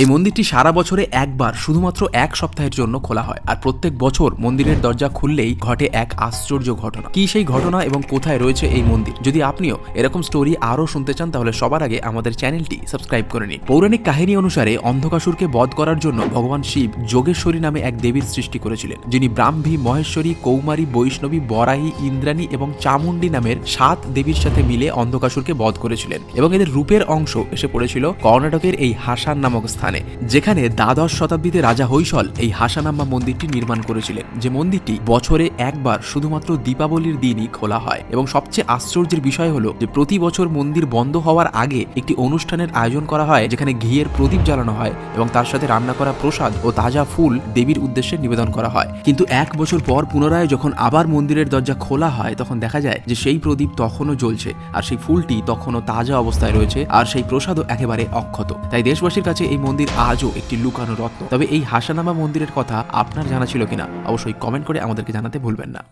এই মন্দিরটি সারা বছরে একবার শুধুমাত্র এক সপ্তাহের জন্য খোলা হয়। আর প্রত্যেক বছর মন্দিরের দরজা খুললেই ঘটে এক আশ্চর্য ঘটনা। কি সেই ঘটনা এবং কোথায় রয়েছে এই মন্দির? যদি আপনিও এরকম স্টোরি আরও শুনতে চান, তাহলে সবার আগে আমাদের চ্যানেলটি সাবস্ক্রাইব করে নিন। পৌরাণিক কাহিনী অনুসারে অন্ধকাসুরকে বধ করার জন্য ভগবান শিব যোগেশ্বরী নামে এক দেবীর সৃষ্টি করেছিলেন, যিনি ব্রাহ্মী, মহেশ্বরী, কৌমারী, বৈষ্ণবী, বরাহী, ইন্দ্রাণী এবং চামুণ্ডী নামের সাত দেবীর সাথে মিলে অন্ধকাসুরকে বধ করেছিলেন এবং এদের রূপের অংশ এসে পড়েছিল কর্ণাটকের এই হাসান নামক স্থানে। যেখানে দ্বাদশ শতাব্দীতে রাজা হৈসল এই হাসানাম্মা মন্দিরটি নির্মাণ করেছিলেন। যে মন্দিরটি বছরে একবার শুধুমাত্র দীপাবলির দিনই খোলা হয় এবং সবচেয়ে আশ্চর্যের বিষয় হলো যে প্রতি বছর মন্দির বন্ধ হওয়ার আগে একটি অনুষ্ঠানের আয়োজন করা হয় যেখানে ঘিয়ের প্রদীপ জ্বালানো হয় এবং তার সাথে রান্না করা প্রসাদ ও তাজা ফুল দেবীর উদ্দেশ্যে নিবেদন করা হয়। কিন্তু এক বছর পর পুনরায় যখন আবার মন্দিরের দরজা খোলা হয়, তখন দেখা যায় যে সেই প্রদীপ তখনও জ্বলছে আর সেই ফুলটি তখনও তাজা অবস্থায় রয়েছে আর সেই প্রসাদও একেবারে অক্ষত। তাই দেশবাসীর কাছে এই মন্দির আজও একটি লুকানো রত্ন। তবে এই হাসানামা মন্দিরের কথা আপনার জানা ছিল কিনা, অবশ্যই কমেন্ট করে আমাদেরকে জানাতে ভুলবেন না।